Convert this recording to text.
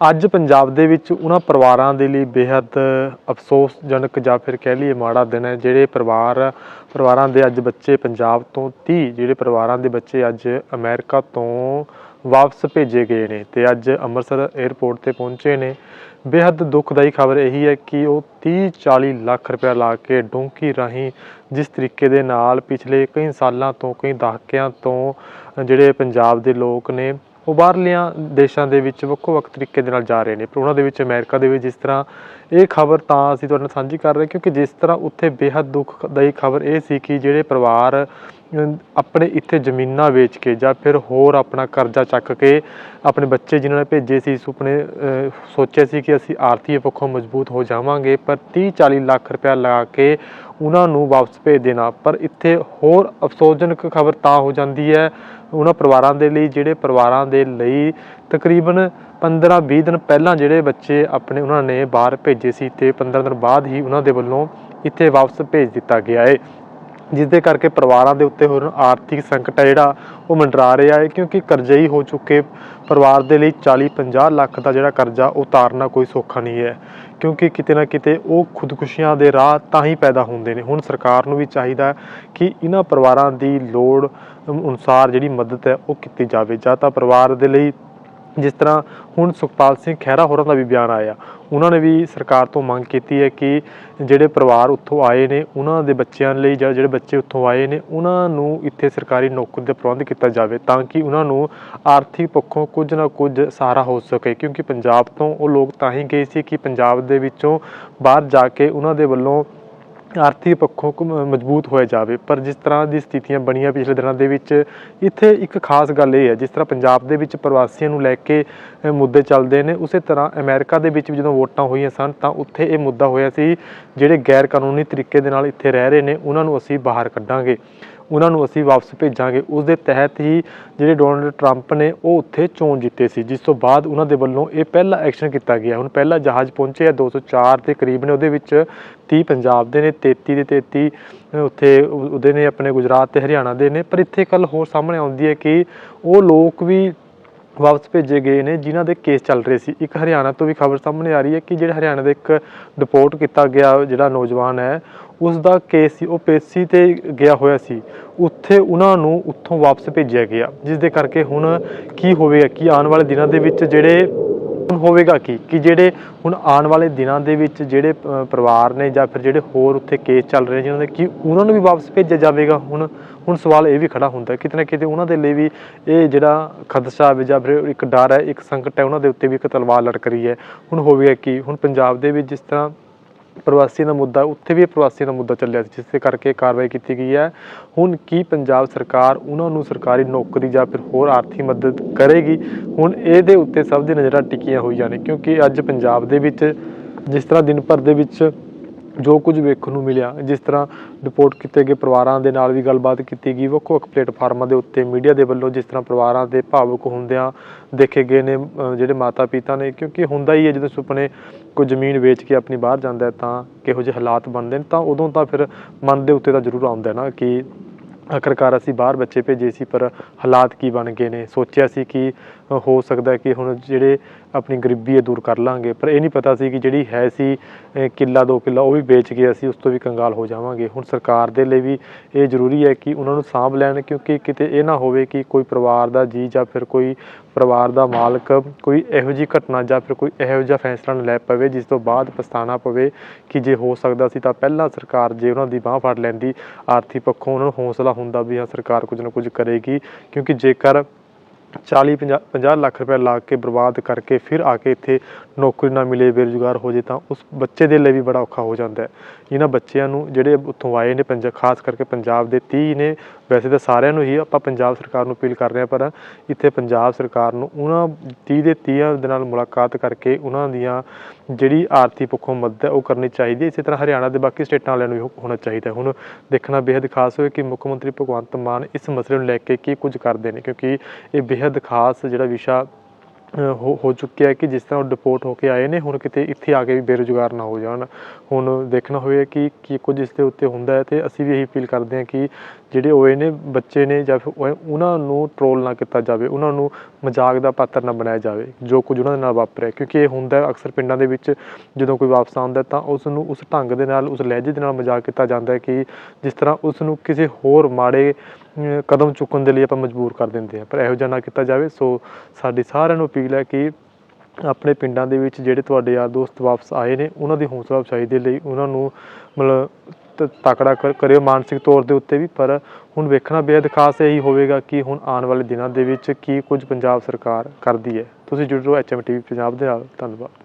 ਅੱਜ ਪੰਜਾਬ ਦੇ ਵਿੱਚ ਉਹਨਾਂ ਪਰਿਵਾਰਾਂ ਦੇ ਲਈ ਬੇहद ਅਫਸੋਸਜਨਕ ਜਾਂ ਫਿਰ ਕਹਿ ਲਈਏ ਮਾੜਾ ਦਿਨ ਹੈ। ਜਿਹੜੇ ਪਰਿਵਾਰ, ਪਰਿਵਾਰਾਂ ਦੇ ਅੱਜ ਬੱਚੇ ਪੰਜਾਬ ਤੋਂ 30 ਜਿਹੜੇ ਪਰਿਵਾਰਾਂ ਦੇ ਬੱਚੇ ਅੱਜ ਅਮਰੀਕਾ ਤੋਂ ਵਾਪਸ ਭੇਜੇ ਗਏ ਨੇ ਤੇ ਅੱਜ ਅੰਮ੍ਰਿਤਸਰ 에ਅਰਪੋਰਟ ਤੇ ਪਹੁੰਚੇ ਨੇ। ਬੇहद ਦੁਖਦਾਈ ਖਬਰ ਇਹੀ ਹੈ ਕਿ ਉਹ 30 40 ਲੱਖ ਰੁਪਏ ਲਾ ਕੇ ਡੋਂਕੀ ਰਾਹੀਂ ਜਿਸ ਤਰੀਕੇ ਦੇ ਨਾਲ ਪਿਛਲੇ ਕਈ ਸਾਲਾਂ ਤੋਂ, ਕਈ ਦਹਾਕਿਆਂ ਤੋਂ ਜਿਹੜੇ ਪੰਜਾਬ ਦੇ ਲੋਕ ਨੇ ਉਹ ਬਾਹਰਲਿਆਂ ਦੇਸ਼ਾਂ ਦੇ ਵਿੱਚ ਵੱਖੋ ਵੱਖ ਤਰੀਕੇ ਦੇ ਨਾਲ ਜਾ ਰਹੇ ਨੇ, ਪਰ ਉਹਨਾਂ ਦੇ ਵਿੱਚ, ਅਮਰੀਕਾ ਦੇ ਵਿੱਚ ਜਿਸ ਤਰ੍ਹਾਂ ਇਹ ਖਬਰ ਤਾਂ ਅਸੀਂ ਤੁਹਾਡੇ ਨਾਲ ਸਾਂਝੀ ਕਰ ਰਹੇ ਕਿਉਂਕਿ ਜਿਸ ਤਰ੍ਹਾਂ ਉੱਥੇ ਬੇहद ਦੁੱਖਦਾਈ ਖਬਰ ਇਹ ਸੀ ਕਿ ਜਿਹੜੇ ਪਰਿਵਾਰ ਆਪਣੇ ਇੱਥੇ ਜ਼ਮੀਨਾਂ ਵੇਚ ਕੇ ਜਾਂ ਫਿਰ ਹੋਰ ਆਪਣਾ ਕਰਜ਼ਾ ਚੱਕ ਕੇ ਆਪਣੇ ਬੱਚੇ ਜਿਨ੍ਹਾਂ ਨੇ ਭੇਜੇ ਸੀ, ਸੁਪਨੇ ਸੋਚਿਆ ਸੀ ਕਿ ਅਸੀਂ ਆਰਥਿਕ ਪੱਖੋਂ ਮਜ਼ਬੂਤ ਹੋ ਜਾਵਾਂਗੇ, ਪਰ 30 40 ਲੱਖ ਰੁਪਇਆ ਲਗਾ ਕੇ ਉਹਨਾਂ ਨੂੰ ਵਾਪਸ ਭੇਜ ਦੇਣਾ। ਪਰ ਇੱਥੇ ਹੋਰ ਅਫਸੋਸਜਨਕ ਖਬਰ ਤਾਂ ਹੋ ਜਾਂਦੀ ਹੈ, ਉਹਨਾਂ ਪਰਿਵਾਰਾਂ ਦੇ ਲਈ, ਜਿਹੜੇ ਪਰਿਵਾਰਾਂ ਦੇ ਲਈ ਤਕਰੀਬਨ 15 20 ਦਿਨ ਪਹਿਲਾਂ ਜਿਹੜੇ ਬੱਚੇ ਆਪਣੇ ਉਹਨਾਂ ਨੇ ਬਾਹਰ ਭੇਜੇ ਸੀ ਤੇ 15 ਦਿਨ ਬਾਅਦ ਹੀ ਉਹਨਾਂ ਦੇ ਵੱਲੋਂ ਇੱਥੇ ਵਾਪਸ ਭੇਜ ਦਿੱਤਾ ਗਿਆ ਹੈ ਜਿਸ ਦੇ ਕਰਕੇ ਪਰਿਵਾਰਾਂ ਦੇ ਉੱਤੇ ਹੋਰ ਆਰਥਿਕ ਸੰਕਟ ਹੈ ਜਿਹੜਾ ਉਹ ਮੰਡਰਾ ਰਿਹਾ ਹੈ, ਕਿਉਂਕਿ ਕਰਜ਼ਈ ਹੋ ਚੁੱਕੇ ਪਰਿਵਾਰ ਦੇ ਲਈ 40 50 ਲੱਖ ਦਾ ਜਿਹੜਾ ਕਰਜ਼ਾ ਉਤਾਰਨਾ ਕੋਈ ਸੌਖਾ ਨਹੀਂ ਹੈ, ਕਿਉਂਕਿ ਕਿਤੇ ਨਾ ਕਿਤੇ ਉਹ ਖੁਦਕੁਸ਼ੀਆਂ ਦੇ ਰਾਹ ਤਾਂ ਹੀ ਪੈਦਾ ਹੁੰਦੇ ਨੇ। ਹੁਣ ਸਰਕਾਰ ਨੂੰ ਵੀ ਚਾਹੀਦਾ ਕਿ ਇਹਨਾਂ ਪਰਿਵਾਰਾਂ ਦੀ ਲੋੜ ਅਨੁਸਾਰ ਜਿਹੜੀ ਮਦਦ ਹੈ ਉਹ ਕੀਤੀ ਜਾਵੇ। ਜਾਂ ਤਾਂ ਪਰਿਵਾਰ ਦੇ ਲਈ ਜਿਸ ਤਰ੍ਹਾਂ ਹੁਣ ਸੁਖਪਾਲ ਸਿੰਘ ਖਹਿਰਾ ਹੋਰਾਂ ਦਾ ਵੀ ਬਿਆਨ ਆਇਆ। ਉਹਨਾਂ ਨੇ ਵੀ ਸਰਕਾਰ ਤੋਂ ਮੰਗ ਕੀਤੀ ਹੈ ਕਿ ਜਿਹੜੇ ਪਰਿਵਾਰ ਉੱਥੋਂ ਆਏ ਨੇ, ਉਹਨਾਂ ਦੇ ਬੱਚਿਆਂ ਲਈ ਜਾਂ ਜਿਹੜੇ ਬੱਚੇ ਉੱਥੋਂ ਆਏ ਨੇ, ਉਹਨਾਂ ਨੂੰ ਇੱਥੇ ਸਰਕਾਰੀ ਨੌਕਰੀ ਦਾ ਪ੍ਰਬੰਧ ਕੀਤਾ ਜਾਵੇ ਤਾਂ ਕਿ ਉਹਨਾਂ ਨੂੰ ਆਰਥਿਕ ਪੱਖੋਂ ਕੁਝ ਨਾ ਕੁਝ ਸਹਾਰਾ ਹੋ ਸਕੇ। ਕਿਉਂਕਿ ਪੰਜਾਬ ਤੋਂ ਉਹ ਲੋਕ ਤਾਂ ਹੀ ਗਏ ਸੀ ਕਿ ਪੰਜਾਬ ਦੇ ਵਿੱਚੋਂ ਬਾਹਰ ਜਾ ਕੇ ਉਹਨਾਂ ਦੇ ਵੱਲੋਂ ਆਰਥਿਕ ਪੱਖੋਂ ਕੁ- ਮਜ਼ਬੂਤ ਹੋਇਆ ਜਾਵੇ, ਪਰ ਜਿਸ ਤਰ੍ਹਾਂ ਦੀ ਸਥਿਤੀਆਂ ਬਣੀਆਂ ਪਿਛਲੇ ਦਿਨਾਂ ਦੇ ਵਿੱਚ, ਇੱਥੇ ਇੱਕ ਖਾਸ ਗੱਲ ਇਹ ਹੈ, ਜਿਸ ਤਰ੍ਹਾਂ ਪੰਜਾਬ ਦੇ ਵਿੱਚ ਪ੍ਰਵਾਸੀਆਂ ਨੂੰ ਲੈ ਕੇ ਮੁੱਦੇ ਚੱਲਦੇ ਨੇ, ਉਸੇ ਤਰ੍ਹਾਂ ਅਮਰੀਕਾ ਦੇ ਵਿੱਚ ਵੀ ਜਦੋਂ ਵੋਟਾਂ ਹੋਈਆਂ ਸਨ, ਤਾਂ ਉੱਥੇ ਇਹ ਮੁੱਦਾ ਹੋਇਆ ਸੀ, ਜਿਹੜੇ ਗੈਰ ਕਾਨੂੰਨੀ ਤਰੀਕੇ ਦੇ ਨਾਲ ਇੱਥੇ ਰਹਿ ਰਹੇ ਨੇ, ਉਹਨਾਂ ਨੂੰ ਅਸੀਂ ਬਾਹਰ ਕੱਢਾਂਗੇ। ਉਹਨਾਂ ਨੂੰ ਅਸੀਂ ਵਾਪਸ ਭੇਜਾਂਗੇ। ਉਸ ਦੇ ਤਹਿਤ ਹੀ ਜਿਹੜੇ ਡੋਨਲਡ ਟਰੰਪ ਨੇ ਉਹ ਉੱਥੇ ਚੋਣ ਜਿੱਤੇ ਸੀ, ਜਿਸ ਤੋਂ ਬਾਅਦ ਉਹਨਾਂ ਦੇ ਵੱਲੋਂ ਇਹ ਪਹਿਲਾ ਐਕਸ਼ਨ ਕੀਤਾ ਗਿਆ। ਹੁਣ ਪਹਿਲਾ ਜਹਾਜ਼ ਪਹੁੰਚਿਆ 204 ਦੇ ਕਰੀਬ ਨੇ, ਉਹਦੇ ਵਿੱਚ 30 ਪੰਜਾਬ ਦੇ ਨੇ 33 ਦੇ 33 ਉੱਥੇ ਉਹਦੇ ਨੇ ਆਪਣੇ ਗੁਜਰਾਤ ਤੇ ਹਰਿਆਣਾ ਦੇ ਨੇ। ਪਰ ਇੱਥੇ ਕੱਲ ਹੋਰ ਸਾਹਮਣੇ ਆਉਂਦੀ ਹੈ ਕਿ ਉਹ ਲੋਕ ਵੀ ਵਾਪਸ ਭੇਜੇ ਗਏ ਨੇ, ਜਿਨ੍ਹਾਂ ਦੇ ਕੇਸ ਚੱਲ ਰਹੇ ਸੀ। ਇੱਕ ਹਰਿਆਣਾ ਤੋਂ ਵੀ ਖਬਰ ਸਾਹਮਣੇ ਆ ਰਹੀ ਹੈ ਕਿ ਜਿਹੜਾ ਹਰਿਆਣਾ ਦੇ ਇੱਕ ਡਿਪੋਰਟ ਕੀਤਾ ਗਿਆ, ਜਿਹੜਾ ਨੌਜਵਾਨ ਹੈ ਉਸ ਦਾ ਕੇਸ ਸੀ, ਉਹ ਪੇਸ਼ੀ ਤੇ ਗਿਆ ਹੋਇਆ ਸੀ। ਉੱਥੇ ਉਹਨਾਂ ਨੂੰ ਉੱਥੋਂ ਵਾਪਸ ਭੇਜਿਆ ਗਿਆ ਜਿਸ ਦੇ ਕਰਕੇ ਹੁਣ ਕੀ ਹੋਵੇਗਾ, ਕੀ ਆਉਣ ਵਾਲੇ ਦਿਨਾਂ ਦੇ ਵਿੱਚ ਜਿਹੜੇ ਹੋਵੇਗਾ ਕੀ? ਕਿ ਜਿਹੜੇ ਹੁਣ ਆਉਣ ਵਾਲੇ ਦਿਨਾਂ ਦੇ ਵਿੱਚ ਜਿਹੜੇ ਪਰਿਵਾਰ ਨੇ ਜਾਂ ਫਿਰ ਜਿਹੜੇ ਹੋਰ ਉੱਥੇ ਕੇਸ ਚੱਲ ਰਹੇ ਨੇ ਜਿਨ੍ਹਾਂ ਦੇ, ਕੀ ਉਹਨਾਂ ਨੂੰ ਵੀ ਵਾਪਸ ਭੇਜਿਆ ਜਾਵੇਗਾ? ਹੁਣ ਹੁਣ ਸਵਾਲ ਇਹ ਵੀ ਖੜਾ ਹੁੰਦਾ ਕਿਤੇ ਨਾ ਕਿਤੇ ਉਹਨਾਂ ਦੇ ਲਈ ਵੀ ਇਹ ਜਿਹੜਾ ਖਦਸ਼ਾ ਹੈ ਜਾਂ ਫਿਰ ਇੱਕ ਡਰ ਹੈ, ਇੱਕ ਸੰਕਟ ਹੈ, ਉਹਨਾਂ ਦੇ ਉੱਤੇ ਵੀ ਇੱਕ ਤਲਵਾਰ ਲਟਕ ਰਹੀ ਹੈ। ਹੁਣ ਹੋਵੇਗਾ ਕੀ? ਹੁਣ ਪੰਜਾਬ ਦੇ ਵਿੱਚ ਜਿਸ ਤਰ੍ਹਾਂ ਪ੍ਰਵਾਸੀ ਦਾ ਮੁੱਦਾ, ਉੱਥੇ ਵੀ ਪ੍ਰਵਾਸੀ ਦਾ ਮੁੱਦਾ ਚੱਲਿਆ ਸੀ, ਜਿਸ ਦੇ ਕਰਕੇ ਕਾਰਵਾਈ ਕੀਤੀ ਗਈ ਹੈ। ਹੁਣ ਕੀ ਪੰਜਾਬ ਸਰਕਾਰ ਉਹਨਾਂ ਨੂੰ ਸਰਕਾਰੀ ਨੌਕਰੀ ਜਾਂ ਫਿਰ ਹੋਰ ਆਰਥਿਕ ਮਦਦ ਕਰੇਗੀ? ਹੁਣ ਇਹਦੇ ਉੱਤੇ ਸਭ ਦੀ ਨਜ਼ਰਾਂ ਟਿਕੀਆਂ ਹੋਈਆਂ ਨੇ, ਕਿਉਂਕਿ ਅੱਜ ਪੰਜਾਬ ਦੇ ਵਿੱਚ ਜਿਸ ਤਰ੍ਹਾਂ ਦਿਨ ਭਰ ਦੇ ਵਿੱਚ ਜੋ ਕੁਝ ਵੇਖਣ ਨੂੰ ਮਿਲਿਆ, ਜਿਸ ਤਰ੍ਹਾਂ ਰਿਪੋਰਟ ਕੀਤੇ ਗਏ ਪਰਿਵਾਰਾਂ ਦੇ ਨਾਲ ਵੀ ਗੱਲਬਾਤ ਕੀਤੀ ਗਈ ਵੱਖ ਵੱਖ ਪਲੇਟਫਾਰਮਾਂ ਦੇ ਉੱਤੇ ਮੀਡੀਆ ਦੇ ਵੱਲੋਂ ਜਿਸ ਤਰ੍ਹਾਂ ਪਰਿਵਾਰਾਂ ਦੇ ਭਾਵੁਕ ਹੁੰਦਿਆਂ ਦੇਖੇ ਗਏ ਨੇ ਜਿਹੜੇ ਮਾਤਾ ਪਿਤਾ ਨੇ, ਕਿਉਂਕਿ ਹੁੰਦਾ ਹੀ ਹੈ, ਜਦੋਂ ਸੁਪਨੇ ਕੋਈ ਜ਼ਮੀਨ ਵੇਚ ਕੇ ਆਪਣੀ ਬਾਹਰ ਜਾਂਦਾ ਤਾਂ ਕਿਹੋ ਜਿਹੇ ਹਾਲਾਤ ਬਣਦੇ ਨੇ, ਤਾਂ ਉਦੋਂ ਤਾਂ ਫਿਰ ਮਨ ਦੇ ਉੱਤੇ ਤਾਂ ਜ਼ਰੂਰ ਆਉਂਦਾ ਨਾ ਕਿ ਆਖਰਕਾਰ ਅਸੀਂ ਬਾਹਰ ਬੱਚੇ ਭੇਜੇ ਸੀ, ਪਰ ਹਾਲਾਤ ਕੀ ਬਣ ਗਏ ਨੇ? ਸੋਚਿਆ ਸੀ ਕਿ ਹੋ ਸਕਦਾ ਕਿ ਹੁਣ ਜਿਹੜੇ ਆਪਣੀ ਗਰੀਬੀ ਹੈ ਦੂਰ ਕਰ ਲਾਂਗੇ। ਪਰ ਇਹ ਨਹੀਂ ਪਤਾ ਸੀ ਕਿ ਜਿਹੜੀ ਹੈ ਸੀ ਕਿੱਲਾ, ਦੋ ਕਿੱਲਾ ਉਹ ਵੀ ਵੇਚ ਕੇ ਅਸੀਂ ਉਸ ਤੋਂ ਵੀ ਕੰਗਾਲ ਹੋ ਜਾਵਾਂਗੇ। ਹੁਣ ਸਰਕਾਰ ਦੇ ਲਈ ਵੀ ਇਹ ਜ਼ਰੂਰੀ ਹੈ ਕਿ ਉਹਨਾਂ ਨੂੰ ਸਾਂਭ ਲੈਣ, ਕਿਉਂਕਿ ਕਿਤੇ ਇਹ ਨਾ ਹੋਵੇ ਕਿ ਕੋਈ ਪਰਿਵਾਰ ਦਾ ਜੀ ਜਾਂ ਫਿਰ ਕੋਈ ਪਰਿਵਾਰ ਦਾ ਮਾਲਕ ਕੋਈ ਇਹੋ ਜਿਹੀ ਘਟਨਾ ਜਾਂ ਫਿਰ ਕੋਈ ਇਹੋ ਜਿਹਾ ਫੈਸਲਾ ਨਾ ਲੈ ਪਵੇ, ਜਿਸ ਤੋਂ ਬਾਅਦ ਪਛਤਾਣਾ ਪਵੇ ਕਿ ਜੇ ਹੋ ਸਕਦਾ ਸੀ ਤਾਂ ਪਹਿਲਾਂ ਸਰਕਾਰ ਜੇ ਉਹਨਾਂ ਦੀ ਬਾਹ ਫੜ ਲੈਂਦੀ, ਆਰਥਿਕ ਪੱਖੋਂ ਉਹਨਾਂ ਨੂੰ ਹੌਸਲਾ ਹੁੰਦਾ ਵੀ ਹਾਂ, ਸਰਕਾਰ ਕੁਝ ਨਾ ਕੁਝ ਕਰੇਗੀ। ਕਿਉਂਕਿ ਜੇਕਰ 40 50 50 ਲੱਖ ਰੁਪਏ ਲਾ ਕੇ ਬਰਬਾਦ ਕਰਕੇ ਫਿਰ ਆ ਕੇ ਇੱਥੇ ਨੌਕਰੀ ਨਾ ਮਿਲੇ, ਬੇਰੁਜ਼ਗਾਰ ਹੋ ਜੇ ਤਾਂ ਉਸ ਬੱਚੇ ਦੇ ਲਈ ਵੀ ਬੜਾ ਔਖਾ ਹੋ ਜਾਂਦਾ ਹੈ। ਇਹਨਾਂ ਬੱਚਿਆਂ ਨੂੰ ਜਿਹੜੇ ਉੱਥੋਂ ਆਏ ਨੇ ਪੰਜਾਬ ਖਾਸ ਕਰਕੇ ਪੰਜਾਬ ਦੇ 30 ਨੇ ਵੈਸੇ ਤਾਂ ਸਾਰਿਆਂ ਨੂੰ ਹੀ ਆਪਾਂ ਪੰਜਾਬ ਸਰਕਾਰ ਨੂੰ ਅਪੀਲ ਕਰ ਰਹੇ ਹਾਂ, ਪਰ ਇੱਥੇ ਪੰਜਾਬ ਸਰਕਾਰ ਨੂੰ ਉਹਨਾਂ ਤੀਹ ਦੇ ਤੀਹਾਂ ਦੇ ਨਾਲ ਮੁਲਾਕਾਤ ਕਰਕੇ ਉਹਨਾਂ ਦੀਆਂ ਜਿਹੜੀ ਆਰਥਿਕ ਪੱਖੋਂ ਮਦਦ ਹੈ ਉਹ ਕਰਨੀ ਚਾਹੀਦੀ ਹੈ। ਇਸੇ ਤਰ੍ਹਾਂ ਹਰਿਆਣਾ ਦੇ ਬਾਕੀ ਸਟੇਟਾਂ ਵਾਲਿਆਂ ਨੂੰ ਵੀ ਹੋਣਾ ਚਾਹੀਦਾ ਹੁਣ ਦੇਖਣਾ ਬੇहद ਖਾਸ ਹੋਵੇ ਕਿ ਮੁੱਖ ਮੰਤਰੀ ਭਗਵੰਤ ਮਾਨ ਇਸ ਮਸਲੇ ਨੂੰ ਲੈ ਕੇ ਕੀ ਕੁਝ ਕਰਦੇ ਨੇ, ਕਿਉਂਕਿ ਇਹ ਬੇहद ਖਾਸ ਜਿਹੜਾ ਵਿਸ਼ਾ ਹੋ ਚੁੱਕਿਆ ਕਿ ਜਿਸ ਤਰ੍ਹਾਂ ਉਹ ਡਿਪੋਰਟ ਹੋ ਕੇ ਆਏ ਨੇ, ਹੁਣ ਕਿਤੇ ਇੱਥੇ ਆ ਕੇ ਵੀ ਬੇਰੁਜ਼ਗਾਰ ਨਾ ਹੋ ਜਾਣ। ਹੁਣ ਦੇਖਣਾ ਹੋਵੇ ਕਿ, ਕੀ ਕੁਝ ਇਸ ਦੇ ਉੱਤੇ ਹੁੰਦਾ ਹੈ ਤੇ ਅਸੀਂ ਵੀ ਇਹੀ ਅਪੀਲ ਕਰਦੇ ਹਾਂ ਕਿ ਜਿਹੜੇ ਹੋਏ ਨੇ ਬੱਚੇ ਨੇ ਜਾਂ ਫਿਰ ਉਹਨਾਂ ਨੂੰ ਟਰੋਲ ਨਾ ਕੀਤਾ ਜਾਵੇ, ਉਹਨਾਂ ਨੂੰ ਮਜ਼ਾਕ ਦਾ ਪਾਤਰ ਨਾ ਬਣਾਇਆ ਜਾਵੇ, ਜੋ ਕੁਝ ਉਹਨਾਂ ਦੇ ਨਾਲ ਵਾਪਰਿਆ। ਕਿਉਂਕਿ ਇਹ ਹੁੰਦਾ ਅਕਸਰ ਪਿੰਡਾਂ ਦੇ ਵਿੱਚ ਜਦੋਂ ਕੋਈ ਵਾਪਸ ਆਉਂਦਾ ਤਾਂ ਉਸ ਨੂੰ ਉਸ ਢੰਗ ਦੇ ਨਾਲ, ਉਸ ਲਹਿਜੇ ਦੇ ਨਾਲ ਮਜ਼ਾਕ ਕੀਤਾ ਜਾਂਦਾ ਹੈ ਕਿ ਜਿਸ ਤਰ੍ਹਾਂ ਉਸ ਨੂੰ ਕਿਸੇ ਹੋਰ ਮਾੜੇ ਕਦਮ ਚੁੱਕਣ ਦੇ ਲਈ ਆਪਾਂ ਮਜਬੂਰ ਕਰ ਦਿੰਦੇ ਹਾਂ। ਪਰ ਇਹੋ ਜਿਹਾ ਨਾ ਕੀਤਾ ਜਾਵੇ। ਸੋ ਸਾਡੀ ਸਾਰਿਆਂ ਨੂੰ ਅਪੀਲ ਹੈ ਕਿ ਆਪਣੇ ਪਿੰਡਾਂ ਦੇ ਵਿੱਚ ਜਿਹੜੇ ਤੁਹਾਡੇ ਯਾਰ ਦੋਸਤ ਵਾਪਸ ਆਏ ਨੇ, ਉਹਨਾਂ ਦੀ ਹੌਸਲਾ ਅਫਜ਼ਾਈ ਦੇ ਲਈ ਉਹਨਾਂ ਨੂੰ ਮਤਲਬ ਤ- ਤਕੜਾ ਕਰ- ਕਰਿਓ ਮਾਨਸਿਕ ਤੌਰ ਦੇ ਉੱਤੇ ਵੀ। ਪਰ ਹੁਣ ਵੇਖਣਾ ਬੇहद ਖਾਸ ਇਹੀ ਹੋਵੇਗਾ ਕਿ ਹੁਣ ਆਉਣ ਵਾਲੇ ਦਿਨਾਂ ਦੇ ਵਿੱਚ ਕੀ ਕੁਝ ਪੰਜਾਬ ਸਰਕਾਰ ਕਰਦੀ ਹੈ। ਤੁਸੀਂ ਜੁੜੇ ਰਹੋ ਐਚਐਮ ਟੀਵੀ ਪੰਜਾਬ ਦੇ ਨਾਲ। ਧੰਨਵਾਦ।